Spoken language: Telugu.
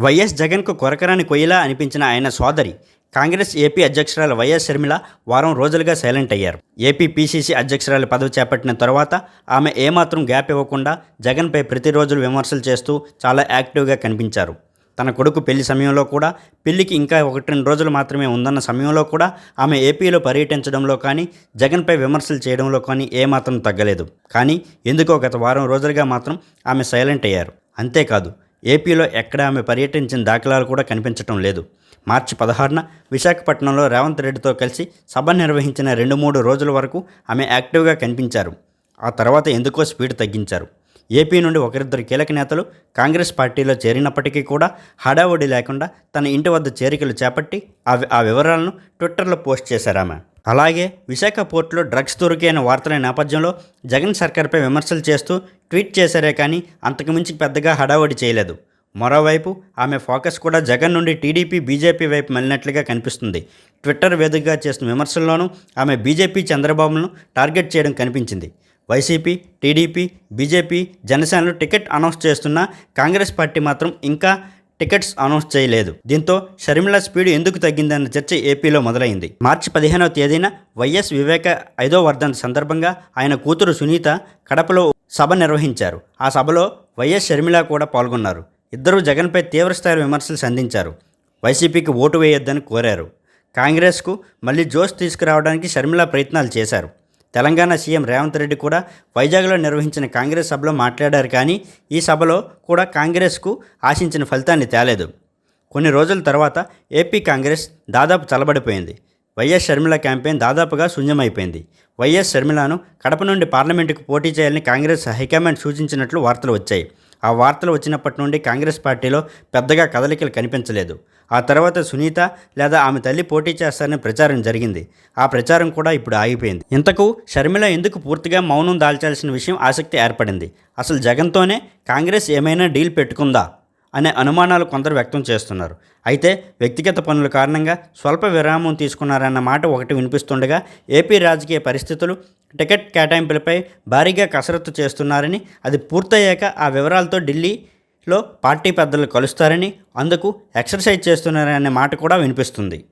వైఎస్ జగన్కు కొరకరాని కొయ్యలా అనిపించిన ఆయన సోదరి. కాంగ్రెస్ ఏపీ అధ్యక్షురాలు వైఎస్ షర్మిల వారం రోజులుగా సైలెంట్ అయ్యారు. ఏపీ పీసీసీ అధ్యక్షురాలు పదవి చేపట్టిన తర్వాత ఆమె ఏమాత్రం గ్యాప్ ఇవ్వకుండా జగన్పై ప్రతిరోజు విమర్శలు చేస్తూ చాలా యాక్టివ్గా కనిపించారు. తన కొడుకు పెళ్ళి సమయంలో కూడా పెళ్ళికి ఇంకా ఒకటి రెండు రోజులు మాత్రమే ఉందన్న సమయంలో కూడా ఆమె ఏపీలో పర్యటించడంలో కానీ జగన్పై విమర్శలు చేయడంలో కానీ ఏమాత్రం తగ్గలేదు. కానీ ఎందుకో గత వారం రోజులుగా మాత్రం ఆమె సైలెంట్ అయ్యారు. అంతేకాదు ఏపీలో ఎక్కడ ఆమె పర్యటించిన దాఖలాలు కూడా కనిపించటం లేదు. మార్చి పదహారున విశాఖపట్నంలో రేవంత్ రెడ్డితో కలిసి సభ నిర్వహించిన రెండు మూడు రోజుల వరకు ఆమె యాక్టివ్గా కనిపించారు. ఆ తర్వాత ఎందుకో స్పీడ్ తగ్గించారు. ఏపీ నుండి ఒకరిద్దరు కీలక నేతలు కాంగ్రెస్ పార్టీలో చేరినప్పటికీ కూడా హడావుడి లేకుండా తన ఇంటి వద్ద చేరికలు చేపట్టి ఆ వివరాలను ట్విట్టర్లో పోస్ట్ చేశారు ఆమె. అలాగే విశాఖ పోర్టులో డ్రగ్స్ దొరికిన వార్తల నేపథ్యంలో జగన్ సర్కార్పై విమర్శలు చేస్తూ ట్వీట్ చేశారే కానీ అంతకుమించి పెద్దగా హడావడి చేయలేదు. మరోవైపు ఆమె ఫోకస్ కూడా జగన్ నుండి టీడీపీ బీజేపీ వైపు మళ్ళినట్లుగా కనిపిస్తుంది. ట్విట్టర్ వేదికగా చేసిన విమర్శల్లోనూ ఆమె బీజేపీ చంద్రబాబును టార్గెట్ చేయడం కనిపించింది. వైసీపీ టీడీపీ బీజేపీ జనసేనలు టికెట్ అనౌన్స్ చేస్తున్నా కాంగ్రెస్ పార్టీ మాత్రం ఇంకా టికెట్స్ అనౌన్స్ చేయలేదు. దీంతో షర్మిల స్పీడ్ ఎందుకు తగ్గిందన్న చర్చ ఏపీలో మొదలైంది. మార్చి పదిహేనవ తేదీన వైఎస్ వివేక ఐదో వర్ధంతి సందర్భంగా ఆయన కూతురు సునీత కడపలో సభ నిర్వహించారు. ఆ సభలో వైఎస్ షర్మిల కూడా పాల్గొన్నారు. ఇద్దరూ జగన్పై తీవ్రస్థాయి విమర్శలు సంధించారు. వైసీపీకి ఓటు వేయొద్దని కోరారు. కాంగ్రెస్కు మళ్ళీ జోష్ తీసుకురావడానికి షర్మిల ప్రయత్నాలు చేశారు. తెలంగాణ సీఎం రేవంత్ రెడ్డి కూడా వైజాగ్లో నిర్వహించిన కాంగ్రెస్ సభలో మాట్లాడారు కానీ ఈ సభలో కూడా కాంగ్రెస్కు ఆశించిన ఫలితాన్ని తేలేదు. కొన్ని రోజుల తర్వాత ఏపీ కాంగ్రెస్ దాదాపు చలబడిపోయింది వైఎస్ షర్మిల క్యాంపెయిన్ దాదాపుగా శూన్యమైపోయింది. వైఎస్ షర్మిలను కడప నుండి పార్లమెంటుకు పోటీ చేయాలని కాంగ్రెస్ హైకమాండ్ సూచించినట్లు వార్తలు వచ్చాయి. ఆ వార్తలు వచ్చినప్పటి నుండి కాంగ్రెస్ పార్టీలో పెద్దగా కదలికలు కనిపించలేదు. ఆ తర్వాత సునీత లేదా ఆమె తల్లి పోటీ చేస్తారని ప్రచారం జరిగింది. ఆ ప్రచారం కూడా ఇప్పుడు ఆగిపోయింది. ఇంతకు షర్మిల ఎందుకు పూర్తిగా మౌనం దాల్చాల్సిన విషయం ఆసక్తి ఏర్పడింది? అసలు జగన్తోనే కాంగ్రెస్ ఏమైనా డీల్ పెట్టుకుందా? అనే అనుమానాలు కొందరు వ్యక్తం చేస్తున్నారు. అయితే వ్యక్తిగత పనుల కారణంగా స్వల్ప విరామం తీసుకున్నారన్న మాట ఒకటి వినిపిస్తుండగా ఏపీ రాజకీయ పరిస్థితులు టికెట్ కేటాయింపులపై భారీగా కసరత్తు చేస్తున్నారని అది పూర్తయ్యాక ఆ వివరాలతో ఢిల్లీలో పార్టీ పెద్దలు కలుస్తారని అందుకు ఎక్సర్సైజ్ చేస్తున్నారనే మాట కూడా వినిపిస్తుంది.